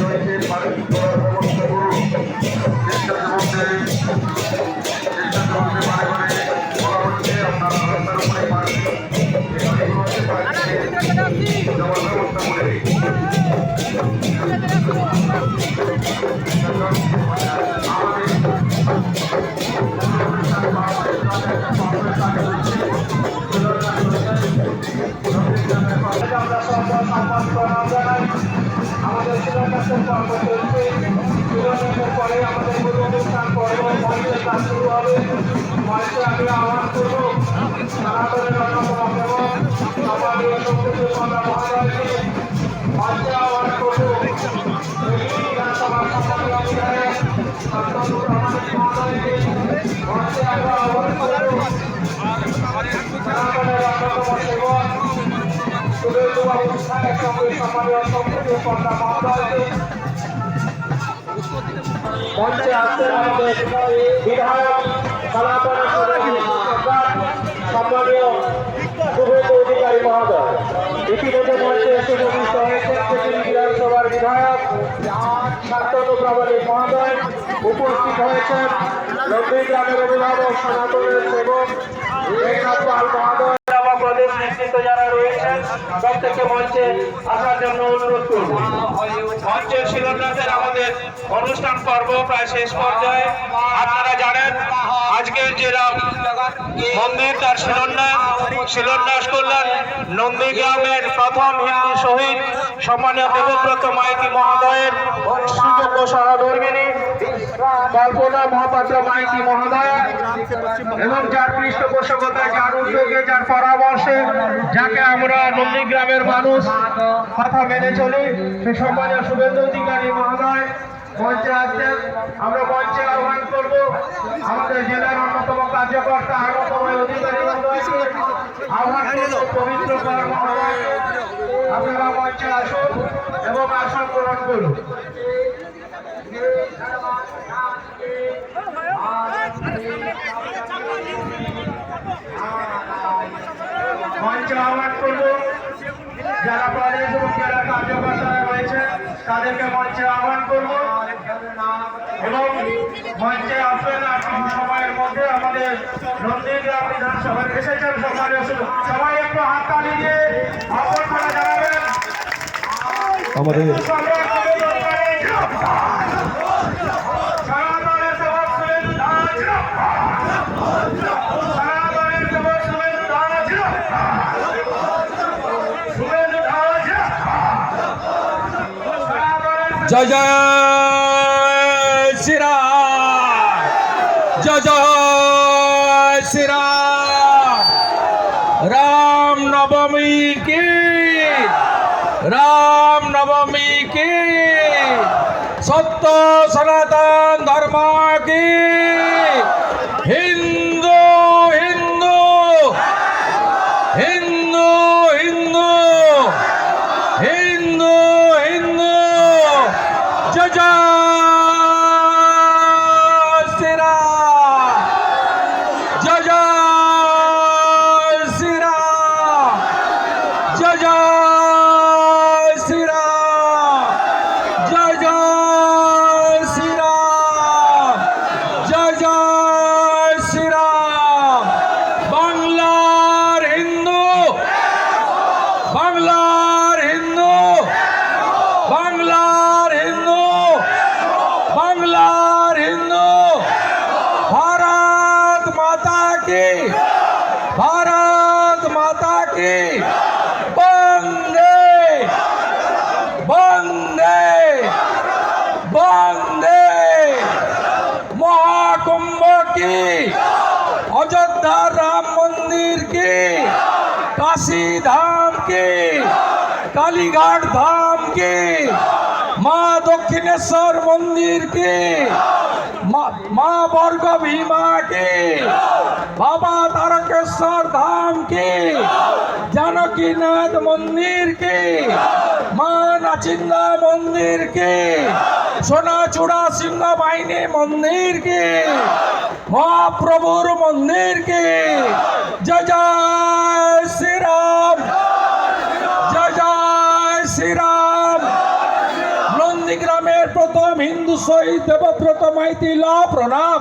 রয়েছে আমাদের শিলান্যাসের পর্ব চলছে শিলান্যাসের পরে আমাদের গুরু অনুষ্ঠান পর্ব মঞ্চের কাজ শুরু হবে মঞ্চে আমি আহ্বান করব সনাতনের অন্যতম সমাজীয় শক্তিকে কন্যা মহারাজকে মঞ্চে আহ্বান করব বিধানসভা সম্মানীয় বিধায়ক অত্যন্ত প্রামাণিক মহোদয়কে মঞ্চে আমরা আহ্বান করব মঞ্চে আসছেন আমাদের বিধায়ক সরকার সম্মানীয় শুভেন্দু অধিকারী মহোদয় ইতিমধ্যে মঞ্চে এসে উপস্থিত হয়েছেন বিধানসভার বিধায়ক শান্তনু প্রামাণিক মহোদয় উপস্থিত হয়েছেন নন্দীগ্রামের অভিভাবক সনাতনের সেবক প্রদেশ নেতৃত্ব যারা রয়েছেন, প্রত্যেককে মঞ্চে আসার জন্য অনুরোধ করব। মঞ্চের আমাদের অনুষ্ঠান পর্ব প্রায় শেষ পর্যায়ে। আপনারা জানেন, আজকের রাম মন্দির, তার শিলান্যাস করলেন নন্দীগ্রামের প্রথম হিন্দু শহীদ, সম্মানীয় দেবব্রত মাইতি মহোদয়ের সুযোগ্য সহধর্মিনী কল্পনা মহাপাত্র মাইতি মহোদয় এবং যার পৃষ্ঠপোষকতায় যার উদ্যোগে, যার পরামর্শে, যাকে আমরা নন্দীগ্রামের মানুষ কথা মেনে চলি, সে সম্মানীয় শুভেন্দু অধিকারী মহোদয় আমরা আমাদের জেলার অন্যতম কার্যকর্তা পবিত্র আপনারা মঞ্চে আসুন এবং আসন গ্রহণ করুন মঞ্চ আহ্বান করব যারা প্রদেশ এবং জেলা কার্যকর্তারা রয়েছে তাদেরকে মঞ্চে আহ্বান করব। এবং মঞ্চে আসবেন আর কিছু সময়ের মধ্যে আমাদের নন্দীগ্রাম বিধানসভায় এসেছেন সকালে সবাই একটু হাততালি দিয়ে জানাবেন। আমাদের সনাতনের জয় জয় শ্রীরাম জয় জয় শ্রীরাম রাম নবমী কি রাম নবমী কি সত্য সনাতন ধর্ম কি की। भारत माता की। वंदे वंदे वंदे महाकुंभ की। अयोध्या राम मंदिर की। काशी धाम की। कालीघाट धाम की। माँ दक्षिणेश्वर मंदिर की। মা বর্গ ভীমা কি? বাবা তারকেশ্বর ধাম কি? জানকীনাথ মন্দির কি? মা নাচিন্দা মন্দির কি? সোনা চূড়া সিংহ বাহিনী মন্দির কি? মহাপ্রভুর মন্দির কি? জয় জয় শ্রীরাম। প্রথম হিন্দু শহীদ দেবব্রত মাইতি ল প্রণাম।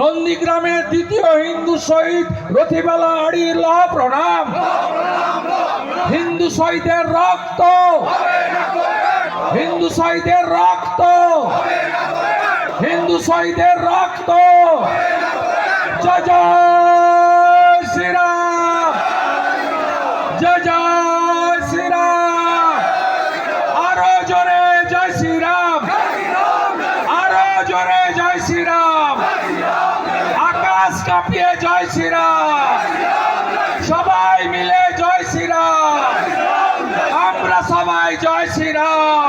নন্দীগ্রামের দ্বিতীয় হিন্দু শহীদ রথিবালা আড়ি ল প্রণাম। হিন্দু শহীদের রক্ত। হিন্দু শহীদের রক্ত। হিন্দু শহীদের রক্ত। জয় জয় শ্রীরাম। জয় শ্রীরাম আরও জোরে জয় শ্রীরাম আরও জোরে জয় শ্রীরাম আকাশ কাঁপিয়ে জয় শ্রীরাম সবাই মিলে জয় শ্রীরাম